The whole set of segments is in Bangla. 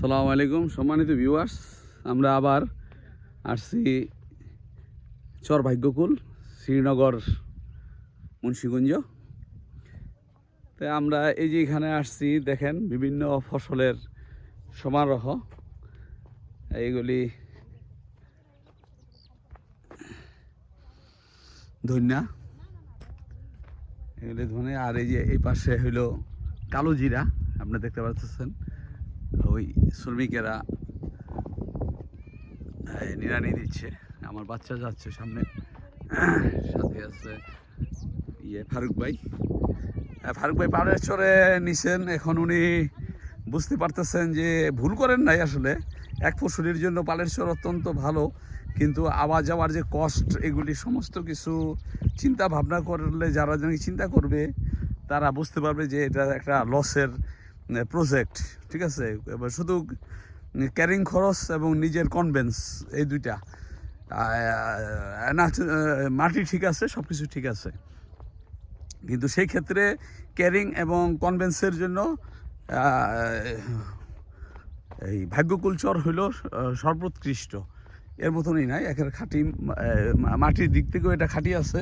আসসালামু আলাইকুম, সম্মানিত ভিউয়ার্স আমরা আবার আসছি চর ভাগ্যকুল শ্রীনগর, মুন্সীগঞ্জ। তাই আমরা এই যে এখানে আসছি, দেখেন বিভিন্ন ফসলের সমারোহ। এইগুলি ধন্যা। এগুলি ধনে আর এই যে এই পাশে হইল কালো জিরা আপনি দেখতে পাচ্ছেন ওই শ্রমিকেরা নিড়ানি দিচ্ছে। আমার বাচ্চা যাচ্ছে সামনে। সাথে আছে ইয়ে ফারুক ভাই। ফারুক ভাই পাহাড়ের চরে নিছেন। এখন উনি বুঝতে পারতেছেন যে ভুল করেন নাই আসলে। এক ফসলির জন্য পালের চর অত্যন্ত ভালো, কিন্তু আওয়া যাওয়ার যে কষ্ট, এগুলি সমস্ত কিছু চিন্তা ভাবনা করলে, যারা জানি চিন্তা করবে, তারা বুঝতে পারবে যে এটা একটা লসের প্রজেক্ট ঠিক আছে? শুধু ক্যারিং খরচ এবং নিজের কনভেন্স এই দুইটা। না মাটি ঠিক আছে সব কিছু ঠিক আছে। কিন্তু সেই ক্ষেত্রে ক্যারিং এবং কনভেন্সের জন্য এই ভাগ্যকুলচর হইল সর্বোৎকৃষ্ট। এর মতনই নাই, একের খাঁটি মাটির দিক থেকেও এটা খাঁটি আছে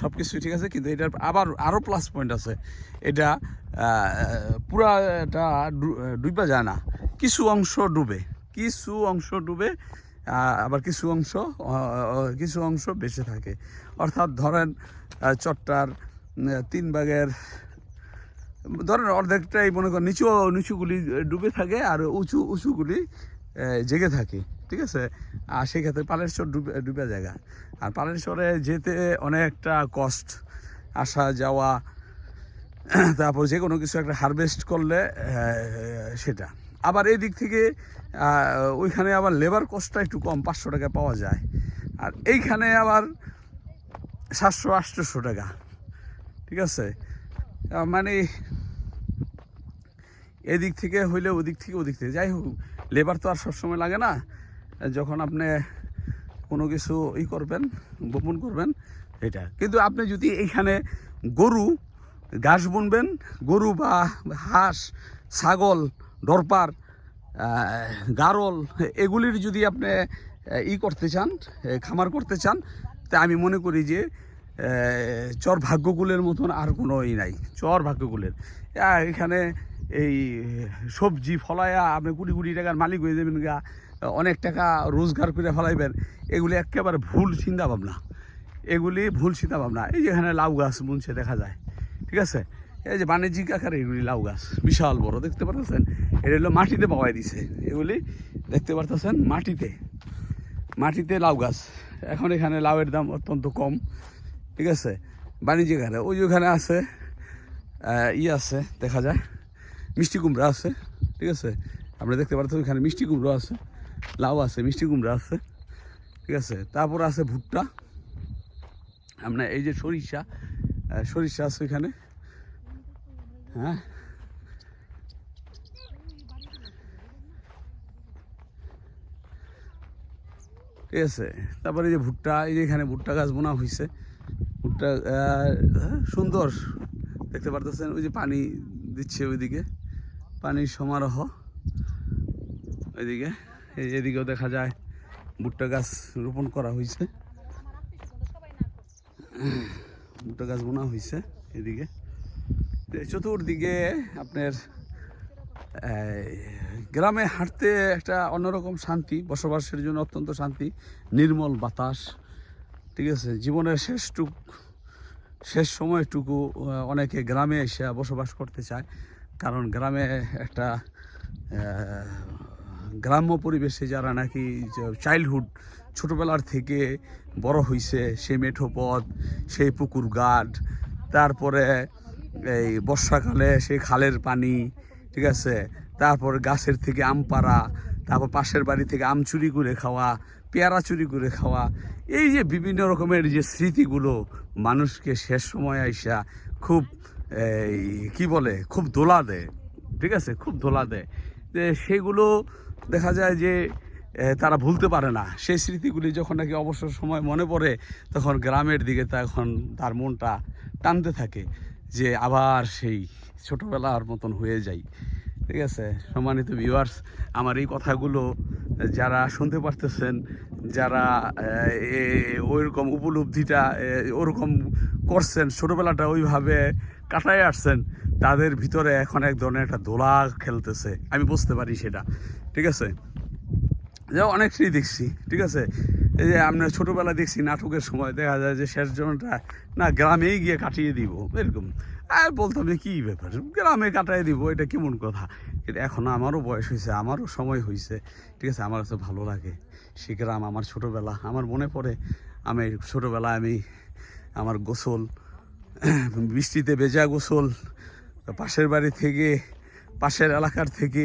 সব কিছু ঠিক আছে, কিন্তু এটার আবার আরও প্লাস পয়েন্ট আছে। এটা পুরা এটা ডুবা যায় না। কিছু অংশ ডুবে, কিছু অংশ ডুবে আবার কিছু অংশ কিছু অংশ বেঁচে থাকে। অর্থাৎ ধরেন চট্টার তিন ভাগের, ধরেন অর্ধেকটাই মনে করেন নিচু, নিচুগুলি ডুবে থাকে আর উঁচু, উঁচুগুলি জেগে থাকে। ঠিক আছে? আর সেক্ষেত্রে পালেশ্বর ডুবে ডুবে জায়গা। আর পালেশ্বরে যেতে অনেকটা কষ্ট, আসা, যাওয়া, তারপর যে কোনো কিছু একটা হারভেস্ট করলে সেটা। আবার এই দিক থেকে ওইখানে আবার লেবার কস্টটা একটু কম, পাঁচশো টাকা পাওয়া যায়। আর এইখানে আবার সাতশো, আটশোশো টাকা। ঠিক আছে? মানে এদিক থেকে হইলে ওদিক থেকে ওদিক থেকে। যাই হোক লেবার তো আর সবসময় লাগে না। যখন আপনি কোনো কিছু ই করবেন বপন করবেন এটা। কিন্তু আপনি যদি এইখানে গরু ঘাস বুনবেন গরু বা হাঁস ছাগল দরপার গারল এগুলির যদি আপনি ই করতে চান খামার করতে চান তা আমি মনে করি যে চর ভাগ্যকুলের মতন আর কোনো ই নাই। চর ভাগ্যকুলের। এখানে এই সবজি ফলায়া আপনি কুড়ি কোটি টাকার মালিক হয়ে যাবেন গা। অনেক টাকা রোজগার করে ফেলাইবেন, এগুলি একেবারে ভুল চিন্তা ভাবনা এগুলি ভুল চিন্তা ভাবনা এই যেখানে লাউ গাছ বুনছে, দেখা যায়। ঠিক আছে? এই যে বাণিজ্যিক আকারে এগুলি লাউ গাছ, বিশাল বড়, দেখতে পারতেছেন? এটা হলো মাটিতে পাওয়াই দিছে। এগুলি দেখতে পারতেছেন? মাটিতে। মাটিতে লাউ গাছ। এখন এখানে লাউয়ের দাম অত্যন্ত কম। ঠিক আছে? বাণিজ্যিক আকারে। ওই ওখানে আছে ই আছে, দেখা যায়। মিষ্টি কুমড়া আছে। ঠিক আছে? আমরা দেখতে পারতেন ওইখানে মিষ্টি কুমড়ো আছে। লাউ আছে মিষ্টি কুমড়া আছে ঠিক আছে? তারপর আছে ভুট্টা। আপনার এই যে সরিষা সরিষা আছে ওইখানে হ্যাঁ? ঠিক আছে? তারপরে এই যে ভুট্টা এই যে এখানে ভুট্টা গাছ বোনা হয়েছে ভুট্টা আহ, সুন্দর। দেখতে পারতেছেন ওই যে পানি দিচ্ছে ওইদিকে। পানির সমারোহ। ওইদিকে। এদিকেও দেখা যায় ভুট্টা গাছ রোপণ করা হয়েছে। ভুট্টা গাছ বোনা হয়েছে এদিকে। চতুর্দিকে আপনার গ্রামে হাঁটতে একটা অন্যরকম শান্তি, বসবাসের জন্য অত্যন্ত শান্তি, নির্মল বাতাস, ঠিক আছে? জীবনের শেষটুক, শেষ সময়টুকু অনেকে গ্রামে এসে বসবাস করতে চায়। কারণ গ্রামে একটা গ্রাম্য পরিবেশে যারা নাকি চাইল্ডহুড ছোটোবেলার থেকে বড় হইছে, সেই মেঠো পথ, সেই পুকুর ঘাট, তারপরে এই বর্ষাকালে সেই খালের পানি, ঠিক আছে? তারপর গাছের থেকে আম পাড়া, তারপর পাশের বাড়ি থেকে আম চুরি করে খাওয়া, পেয়ারা চুরি করে খাওয়া, এই যে বিভিন্ন রকমের যে স্মৃতিগুলো মানুষকে শেষ সময় আইসা খুব, এই কী বলে? খুব দোলা দেয়, ঠিক আছে? খুব দোলা দেয়। যে সেগুলো দেখা যায় যে তারা ভুলতে পারে না। সেই স্মৃতিগুলি যখন নাকি অবসর সময় মনে পড়ে, তখন গ্রামের দিকে তখন তার মনটা টানতে থাকে যে, আবার সেই ছোটোবেলার মতন হয়ে যাই। ঠিক আছে? সম্মানিত ভিউয়ার্স আমার এই কথাগুলো যারা শুনতে পারতেছেন, যারা ওই রকম উপলব্ধিটা ওরকম করছেন, ছোটোবেলাটা ওইভাবে কাটায় আসছেন, তাদের ভিতরে এখন এক ধরনের একটা দোলা খেলতেছে। আমি বুঝতে পারি সেটা, ঠিক আছে? যে অনেকটাই দেখছি, ঠিক আছে? এই যে আমরা ছোটোবেলা দেখছি নাটকের সময়, দেখা যায় যে শেষ জনটা না গ্রামেই গিয়ে কাটিয়ে দিব, এরকম। আর বলতাম যে, কী ব্যাপার? গ্রামে কাটাই দিব, এটা কেমন কথা? কিন্তু এখন আমারও বয়স হয়েছে, আমারও সময় হয়েছে, ঠিক আছে? আমার কাছে ভালো লাগে। সে গ্রাম আমার ছোটোবেলা, আমার মনে পড়ে, আমি ছোটোবেলায় আমি আমার গোসল বৃষ্টিতে ভেজা গোসল, পাশের বাড়ি থেকে, পাশের এলাকার থেকে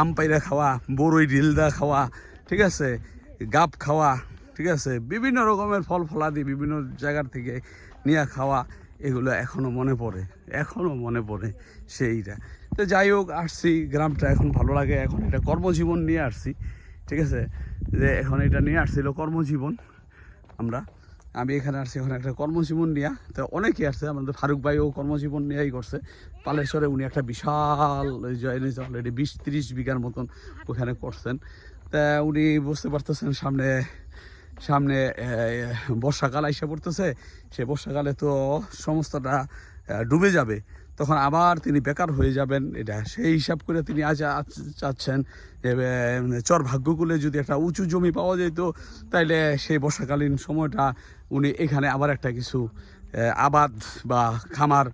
আম পাইরা খাওয়া বড়ই ঢিলদা খাওয়া, ঠিক আছে? গাপ খাওয়া, ঠিক আছে? বিভিন্ন রকমের ফল ফলাদি বিভিন্ন জায়গার থেকে নিয়ে খাওয়া, এগুলো এখনও মনে পড়ে এখনও মনে পড়ে সেইটা। তো যাই হোক, আসছি, গ্রামটা এখন ভালো লাগে, এখন এটা কর্মজীবন নিয়ে আসছি, ঠিক আছে? যে এখন এটা নিয়ে আসছিল কর্মজীবন, আমরা আমি এখানে আসছি এখন একটা কর্মজীবন নিয়ে। তো অনেকেই আসছে আমাদের ফারুক ভাইও কর্মজীবন নিয়েই করছে। পালেশ্বরে উনি একটা বিশাল অলরেডি বিশ তিরিশ বিঘার মতন ওখানে করছেন। তা উনি বুঝতে পারতেছেন সামনে সামনে বর্ষাকাল আইসা পড়তেছে। সে বর্ষাকালে তো সমস্তটা ডুবে যাবে। তখন আবার তিনি বেকার হয়ে যাবেন। এটা সেই হিসাব করে তিনি আজ চাচ্ছেন যে চর ভাগ্যকুলে যদি একটা উঁচু জমি পাওয়া যেত, তাইলে সেই বর্ষাকালীন সময়টা উনি এখানে আবার একটা কিছু আবাদ বা খামার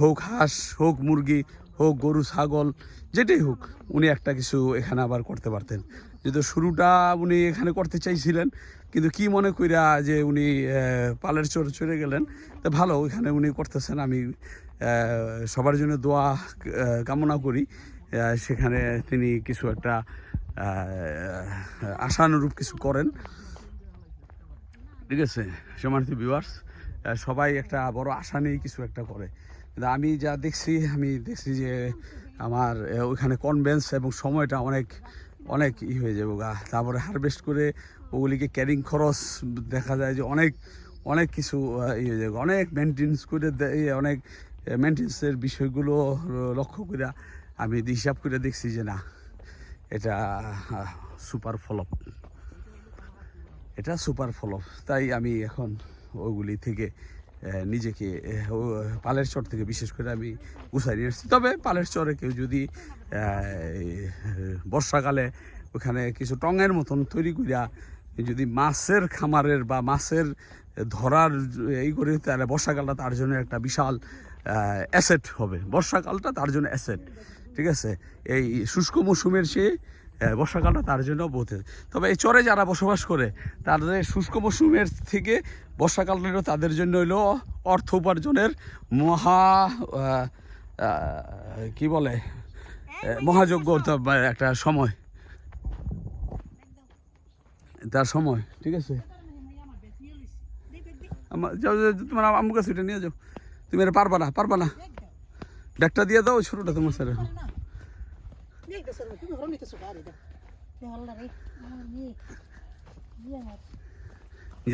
হোক হাঁস, হোক মুরগি, হোক গরু, ছাগল, যেটাই হোক, উনি একটা কিছু এখানে আবার করতে পারতেন। যেহেতু শুরুটা উনি এখানে করতে চাইছিলেন, কিন্তু কি মনে কইরা যে উনি পালের চোর চলে গেলেন, তা ভালো ওইখানে উনি করতেছেন। আমি সবার জন্য দোয়া কামনা করি। সেখানে তিনি কিছু একটা আশানুরূপ কিছু করেন। ঠিক আছে? সমানিত ভিউয়ার্স সবাই একটা বড় আশা নিয়ে কিছু একটা করে। কিন্তু আমি যা দেখছি আমি দেখছি যে আমার ওইখানে কনভেন্স এবং সময়টা অনেক অনেক ই হয়ে যাবে গা। তারপরে হারভেস্ট করে ওগুলিকে ক্যারিং খরচ দেখা যায় যে অনেক অনেক কিছু ই হয়ে যাবে অনেক মেনটেন্স করে ইয়ে, অনেক মেনটেন্সের বিষয়গুলো লক্ষ্য করে আমি হিসাব করে দেখছি যে না এটা সুপার ফলপ এটা সুপার ফলপ তাই আমি এখন ওগুলি থেকে নিজেকে পালের চর থেকে বিশেষ করে আমি গুছাই নিয়ে এসেছি। তবে পালের চরে কেউ যদি বর্ষাকালে ওখানে কিছু টঙের মতন তৈরি করিয়া যদি মাছের খামারের বা মাছের ধরার এই করে তাহলে বর্ষাকালটা তার জন্য একটা বিশাল অ্যাসেট হবে। বর্ষাকালটা তার জন্য অ্যাসেট ঠিক আছে? এই শুষ্ক মৌসুমের সে বর্ষাকালটা তার জন্য বোধ তবে এই চরে যারা বসবাস করে, তাদের শুষ্ক মৌসুমের থেকে বর্ষাকালটা তাদের জন্য হইল অর্থ উপার্জনের মহা কি বলে? মহাযজ্ঞ একটা সময়। তার সময়, ঠিক আছে? তোমার আমার কাছে এটা নিয়ে যাও। তুমি এটা পারবা না পারবা না। ব্যাগটা দিয়ে দাও ছোটোটা তোমার স্যার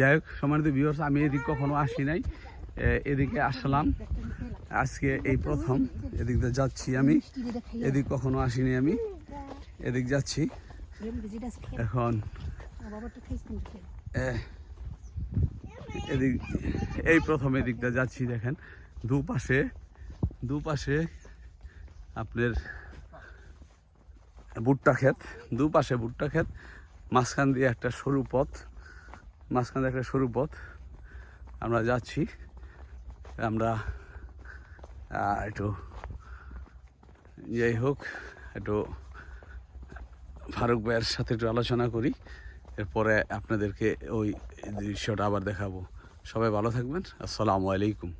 যাই হোক, সম্মানিত ভিউয়ার্স আমি এদিক কখনো আসি নাই। এদিকে আসলাম। আজকে এই প্রথম। এদিক দিয়ে যাচ্ছি আমি। এদিক কখনো আসিনি আমি। এদিক যাচ্ছি। এখন এদিক, এই প্রথম এদিকটা যাচ্ছি, দেখেন। দুপাশে দুপাশে আপনার ভুট্টা ক্ষেত, দুপাশে ভুট্টা ক্ষেত, মাঝখান দিয়ে একটা সরু পথ, মাঝখান দিয়ে একটা সরু পথ। আমরা যাচ্ছি, আমরা একটু যাই হোক, একটু ফারুক ভাইয়ের সাথে একটু আলোচনা করি, এরপরে আপনাদেরকে ওই দৃশ্যটা আবার দেখাবো। সবাই ভালো থাকবেন, আসসালামু আলাইকুম।